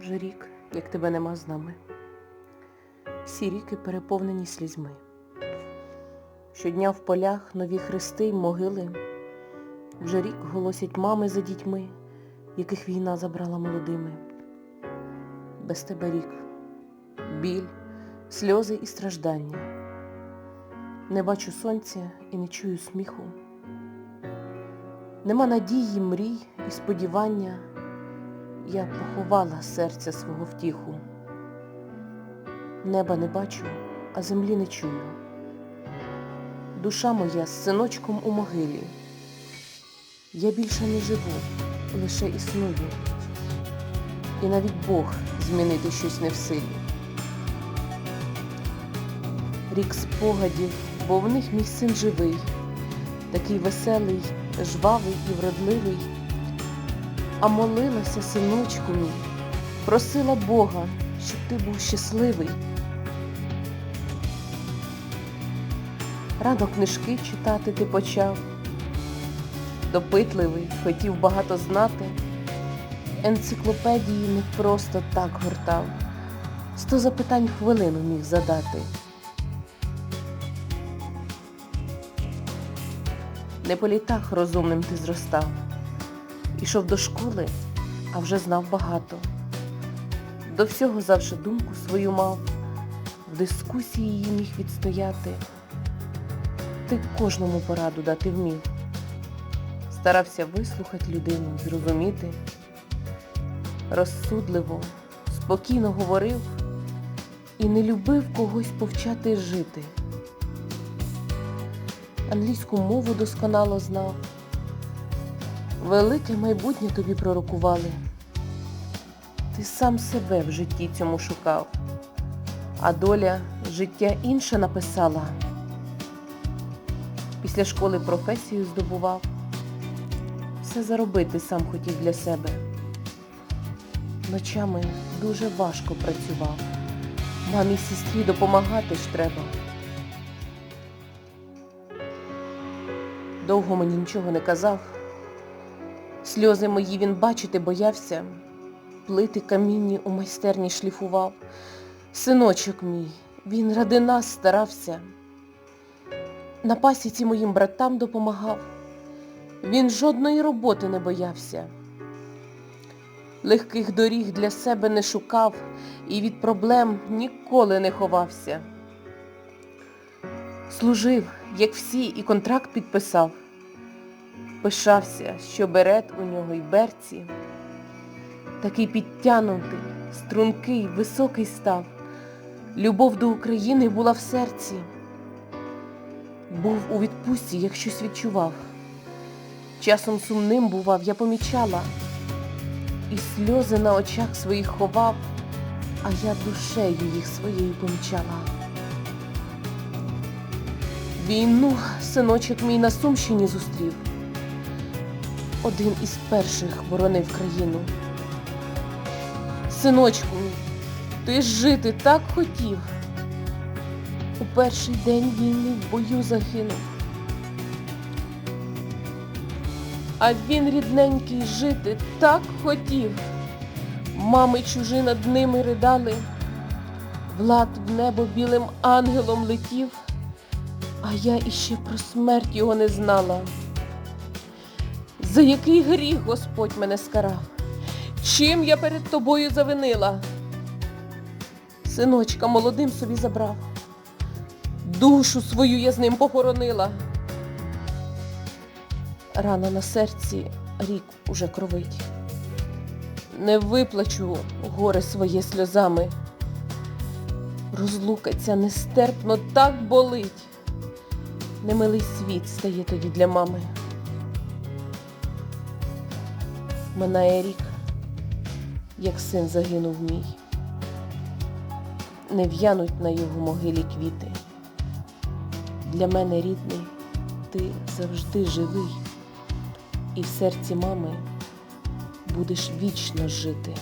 вже рік, як тебе нема з нами. Всі ріки переповнені слізьми. Щодня в полях нові хрести й могили. Вже рік голосять мами за дітьми, яких війна забрала молодими. Без тебе рік, біль, сльози і страждання. Не бачу сонця і не чую сміху. Нема надії, мрій і сподівання. Я поховала серця свого втіху. Неба не бачу, а землі не чую. Душа моя з синочком у могилі. Я більше не живу, лише існую. І навіть Бог змінити щось не в силі. Рік спогадів, бо в них мій син живий, такий веселий, жвавий і вродливий. А молилася, синочку мій, просила Бога, щоб ти був щасливий. Рано книжки читати ти почав, допитливий, хотів багато знати, енциклопедії не просто так гортав, сто запитань хвилину міг задати. Не по літах розумним ти зростав, ішов до школи, а вже знав багато. До всього завжди думку свою мав, в дискусії її міг відстояти. Ти кожному пораду дати вмів. Старався вислухати людину, зрозуміти. Розсудливо, спокійно говорив і не любив когось повчати жити. Англійську мову досконало знав. Велике майбутнє тобі пророкували. Ти сам себе в житті цьому шукав, а доля життя інше написала. Після школи професію здобував, все заробити сам хотів для себе. Ночами дуже важко працював, мамі сестрі допомагати ж треба. Довго мені нічого не казав. Сльози мої він бачити боявся, плити камінні у майстерні шліфував. Синочок мій, він ради нас старався. На пасіці моїм братам допомагав. Він жодної роботи не боявся. Легких доріг для себе не шукав і від проблем ніколи не ховався. Служив, як всі, і контракт підписав. Пишався, що берет у нього й берці. Такий підтянутий, стрункий, високий став. Любов до України була в серці. Був у відпустці, як щось відчував. Часом сумним бував, я помічала, і сльози на очах своїх ховав, а я душею їх своєю помічала. Війну синочок мій на Сумщині зустрів. Один із перших боронив країну. Синочку, ти жити так хотів. У перший день війни в бою загинув. А він рідненький жити так хотів. Мами чужі над ними ридали, Влад в небо білим ангелом летів, а я іще про смерть його не знала. За який гріх Господь мене скарав? Чим я перед тобою завинила? Синочка молодим собі забрав, душу свою я з ним похоронила. Рана на серці рік уже кровить. Не виплачу горе своє сльозами. Розлука ця нестерпно так болить. Немилий світ стає тоді для мами. Минає рік, як син загинув мій. Не в'януть на його могилі квіти. Для мене рідний, ти завжди живий, і в серці мами будеш вічно жити.